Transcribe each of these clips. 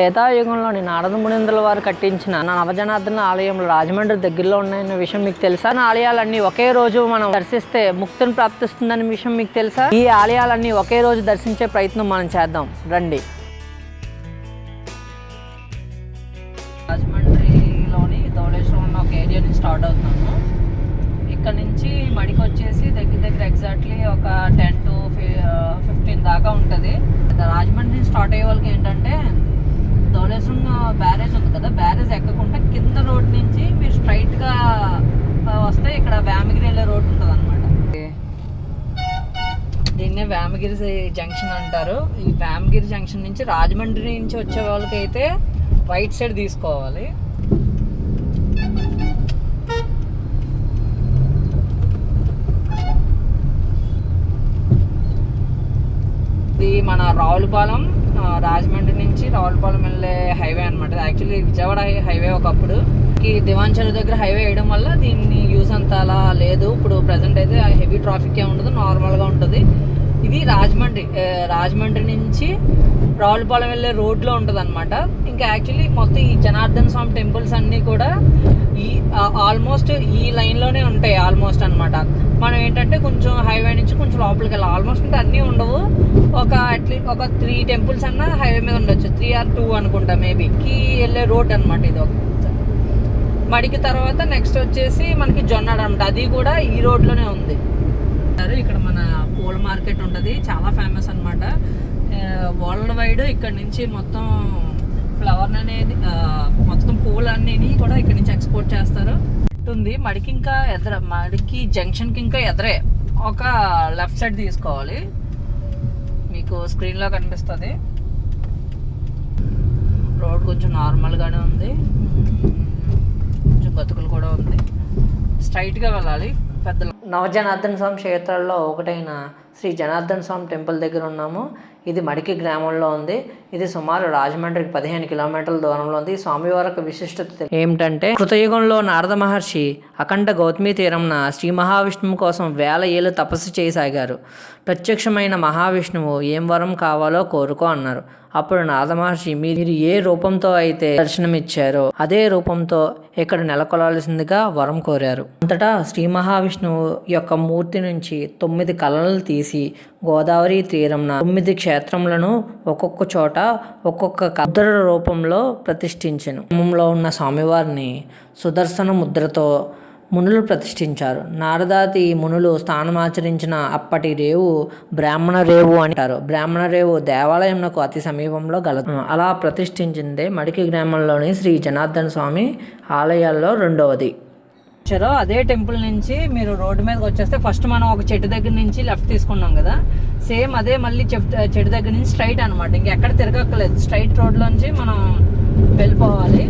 త్రేతాయుగంలోని నారద మునీంద్రుల వారు కట్టించిన నవజనార్దన ఆలయంలో రాజమండ్రి దగ్గరలో ఉన్నాయన్న విషయం మీకు తెలుసా? నా ఆలయాలన్నీ ఒకే రోజు మనం దర్శిస్తే ముక్తిని ప్రాప్తిస్తుందనే విషయం మీకు తెలుసా? ఈ ఆలయాలన్నీ ఒకే రోజు దర్శించే ప్రయత్నం మనం చేద్దాం. రండి. రాజమండ్రిలోని ధవళేశ్వరం ఉన్న ఒక ఏరియా నుంచి స్టార్ట్ అవుతున్నాము. ఇక్కడ నుంచి మడికి వచ్చేసి దగ్గర దగ్గర ఎగ్జాక్ట్లీ ఒక టెన్ టు ఫిఫ్టీన్ దాకా ఉంటుంది. రాజమండ్రి స్టార్ట్ అయ్యే వాళ్ళకి ఏంటంటే ధవళేశ్వరం బ్యారేజ్ ఉంది కదా బ్యారేజ్ ఎక్కకుండా కింద రోడ్ నుంచి మీరు స్ట్రైట్గా వస్తే ఇక్కడ వేమగిరి వెళ్ళే రోడ్ ఉంటుంది అనమాట దీన్నే వేమగిరి జంక్షన్ అంటారు. ఈ వేమగిరి జంక్షన్ నుంచి రాజమండ్రి నుంచి వచ్చే వాళ్ళకైతే రైట్ సైడ్ తీసుకోవాలి. ఇది మన రావులపాలెం రాజమండ్రి నుంచి రావులపాలెం వెళ్ళే హైవే అనమాట యాక్చువల్లీ విజయవాడ హైవే ఒకప్పుడు. ఈ దివాంచల దగ్గర హైవే వేయడం వల్ల దీన్ని యూస్ అంత అలా లేదు. ఇప్పుడు ప్రజెంట్ అయితే హెవీ ట్రాఫిక్ ఏ ఉండదు నార్మల్గా ఉంటుంది. ఇది రాజమండ్రి రాజమండ్రి నుంచి రావులపాలెం వెళ్ళే రోడ్లో ఉంటుంది అనమాట ఇంకా యాక్చువల్లీ మొత్తం ఈ జనార్దన్ స్వామి టెంపుల్స్ అన్నీ కూడా ఈ ఆల్మోస్ట్ ఈ లైన్లోనే ఉంటాయి ఆల్మోస్ట్ అనమాట మనం ఏంటంటే కొంచెం హైవే నుంచి కొంచెం లోపలికి వెళ్ళాలి. ఆల్మోస్ట్ అంటే అన్నీ ఉండవు. ఒక అట్లీస్ట్ ఒక త్రీ టెంపుల్స్ అన్న హైవే మీద ఉండొచ్చు. త్రీ ఆర్ టూ అనుకుంటా మేబీ కి వెళ్ళే రోడ్ అనమాట ఇది ఒక మడికి తర్వాత నెక్స్ట్ వచ్చేసి మనకి జొన్నడ అనమాట అది కూడా ఈ రోడ్లోనే ఉంది. ఇక్కడ మన పూల మార్కెట్ ఉంటుంది. చాలా ఫేమస్ అనమాట వరల్డ్ వైడ్ ఇక్కడ నుంచి మొత్తం ఫ్లవర్ అనేది మొత్తం పూలన్నీ కూడా ఇక్కడ నుంచి ఎక్స్పోర్ట్ చేస్తారు. ఉంది మడికి ఇంకా ఎదర మడికి జంక్షన్కి ఇంకా ఎదరే. ఒక లెఫ్ట్ సైడ్ తీసుకోవాలి. మీకు స్క్రీన్లో కనిపిస్తుంది. రోడ్ కొంచెం నార్మల్గానే ఉంది. కొంచెం బతుకులు కూడా ఉంది. స్ట్రైట్గా వెళ్ళాలి. పెద్ద నవజనార్దన స్వామి క్షేత్రాల్లో ఒకటైన శ్రీ జనార్దన స్వామి టెంపుల్ దగ్గర ఉన్నాము. ఇది మడికి గ్రామంలో ఉంది. ఇది సుమారు రాజమండ్రికి పదిహేను కిలోమీటర్ల దూరంలో ఉంది. ఈ స్వామివారి విశిష్టత ఏమిటంటే కృతయుగంలో నారద మహర్షి అఖండ గౌతమి తీరంన శ్రీ మహావిష్ణువు కోసం వేల ఏళ్ళు తపస్సు చేయసాగారు. ప్రత్యక్షమైన మహావిష్ణువు ఏం వరం కావాలో కోరుకో అన్నారు. అప్పుడు నారద మహర్షి మీరు ఏ రూపంతో అయితే దర్శనమిచ్చారో అదే రూపంతో ఇక్కడ నెలకొలాల్సిందిగా వరం కోరారు. అంతటా శ్రీ మహావిష్ణువు యొక్క మూర్తి నుంచి తొమ్మిది కళలు తీసి గోదావరి తీరంన తొమ్మిది క్షేత్రములను ఒక్కొక్క చోట ఒక్కొక్క ముద్ర రూపంలో ప్రతిష్ఠించను. క్రమంలో ఉన్న స్వామివారిని సుదర్శన ముద్రతో మునులు ప్రతిష్ఠించారు. నారదాతి మునులు స్థానమాచరించిన అప్పటి రేవు బ్రాహ్మణ రేవు అంటారు. బ్రాహ్మణ రేవు దేవాలయంకు అతి సమీపంలో గలదు అలా ప్రతిష్ఠించిందే మడికి గ్రామంలోని శ్రీ జనార్దన స్వామి ఆలయాల్లో రెండవది. వచ్చారో అదే టెంపుల్ నుంచి మీరు రోడ్డు మీదకి వచ్చేస్తే ఫస్ట్ మనం ఒక చెట్టు దగ్గర నుంచి లెఫ్ట్ తీసుకున్నాం కదా. సేమ్ అదే మళ్ళీ చెట్టు దగ్గర నుంచి స్ట్రైట్ అనమాట ఇంకెక్కడ తిరగక్కర్లేదు. స్ట్రైట్ రోడ్లోంచి మనం వెళ్ళిపోవాలి.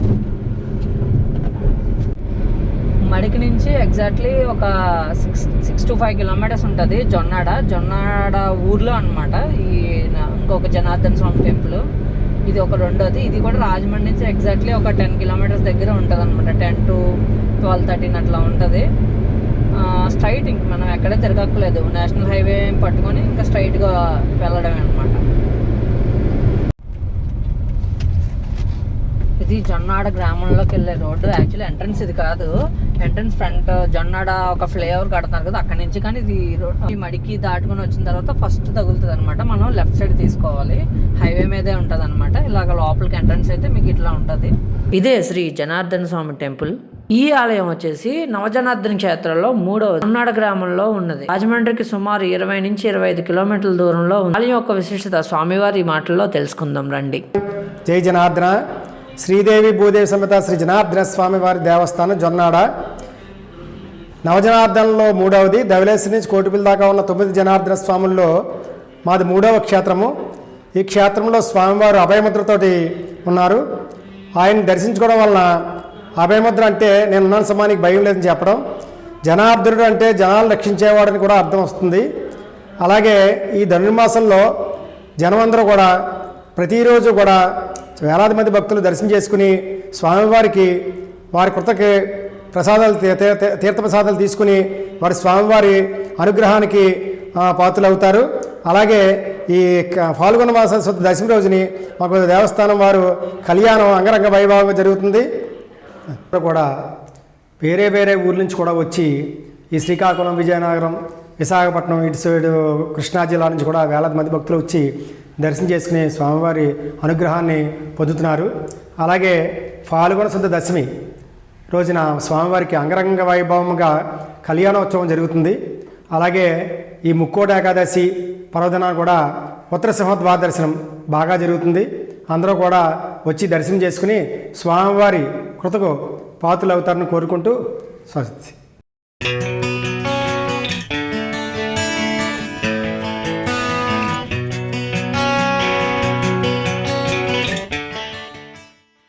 మడికి నుంచి ఎగ్జాక్ట్లీ ఒక six six to five kilometres ఉంటుంది జొన్నాడ. జొన్నాడ ఊర్లో అనమాట ఈ ఇంకొక జనార్దన్ స్వామి టెంపుల్. ఇది ఒక రెండోది. ఇది కూడా రాజమండ్రి నుంచి ఎగ్జాక్ట్లీ ఒక టెన్ కిలోమీటర్స్ దగ్గర ఉంటుంది అనమాట టెన్ టు ట్వెల్వ్ థర్టీన్ అట్లా ఉంటుంది. స్ట్రైట్ ఇంక మనం ఎక్కడే తిరగక్కలేదు నేషనల్ హైవే పట్టుకొని ఇంకా స్ట్రైట్గా వెళ్ళడమే అనమాట ఇది జొన్నాడ గ్రామంలోకి వెళ్ళే రోడ్డు. యాక్చువల్లీ ఎంట్రన్స్ ఇది కాదు. ఎంట్రన్స్ ఫ్రంట్ జొన్నాడ ఒక ఫ్లైఓవర్ కడతారు కదా అక్కడి నుంచి కానీ ఇది రోడ్ ఈ మడికి దాటుకొని వచ్చిన తర్వాత ఫస్ట్ తగులుతుంది అనమాట మనం లెఫ్ట్ సైడ్ తీసుకోవాలి. హైవే మీదే ఉంటుంది అనమాట ఇలాగ లోపలికి ఎంట్రన్స్ అయితే మీకు ఇట్లా ఉంటుంది. ఇదే శ్రీ జనార్దన స్వామి టెంపుల్. ఈ ఆలయం వచ్చేసి నవజనార్దన క్షేత్రంలో మూడవ జొన్నాడ గ్రామంలో ఉన్నది. రాజమండ్రికి సుమారు ఇరవై నుంచి ఇరవై ఐదు కిలోమీటర్ల దూరంలో ఉంది. ఆలయం యొక్క విశిష్టత స్వామివారి మాటల్లో తెలుసుకుందాం రండి. జై జనార్దన. శ్రీదేవి భూదేవి సమేత శ్రీ జనార్దన స్వామి వారి దేవస్థానం జొన్నాడ. నవజనార్దనలో మూడవది. ధవలేశ్వరి నుంచి కోటిపిల్ దాకా ఉన్న తొమ్మిది జనార్దన స్వాముల్లో మాది మూడవ క్షేత్రము. ఈ క్షేత్రంలో స్వామివారు అభయముద్రతోటి ఉన్నారు. ఆయన దర్శించుకోవడం వలన అభయముద్ర అంటే నేను ఉన్నాను సమానికి భయం లేదని చెప్పడం. జనార్దుడు అంటే జనాలు రక్షించేవాడని కూడా అర్థం వస్తుంది. అలాగే ఈ ధనుర్మాసంలో జనమందరూ కూడా ప్రతిరోజు కూడా వేలాది మంది భక్తులు దర్శనం చేసుకుని స్వామివారికి వారి కృతకి ప్రసాదాలు తీర్థ ప్రసాదాలు తీసుకుని వారి స్వామివారి అనుగ్రహానికి ఆ, పాత్రలు అవుతారు అలాగే ఈ క- ఫాల్గొన మాస శుద్ధ దశమి రోజుని మాకు దేవస్థానం వారు కళ్యాణం అంగరంగ వైభవంగా జరుగుతుంది. కూడా వేరే వేరే ఊర్ల నుంచి కూడా వచ్చి ఈ శ్రీకాకుళం విజయనగరం విశాఖపట్నం ఇటు సైడు కృష్ణా జిల్లా నుంచి కూడా వేలాది మంది భక్తులు వచ్చి దర్శనం చేసుకుని స్వామివారి అనుగ్రహాన్ని పొందుతున్నారు. అలాగే ఫాల్గొన శుద్ధ దశమి రోజున స్వామివారికి అంగరంగ వైభవంగా కళ్యాణోత్సవం జరుగుతుంది. అలాగే ఈ ముక్కోటి ఏకాదశి పర్వదిన కూడా ఉత్తర సింహద్వార దర్శనం బాగా జరుగుతుంది. అందరూ కూడా వచ్చి దర్శనం చేసుకుని స్వామివారి కృతకు పాత్రలు అవుతారని కోరుకుంటూ స్వస్తి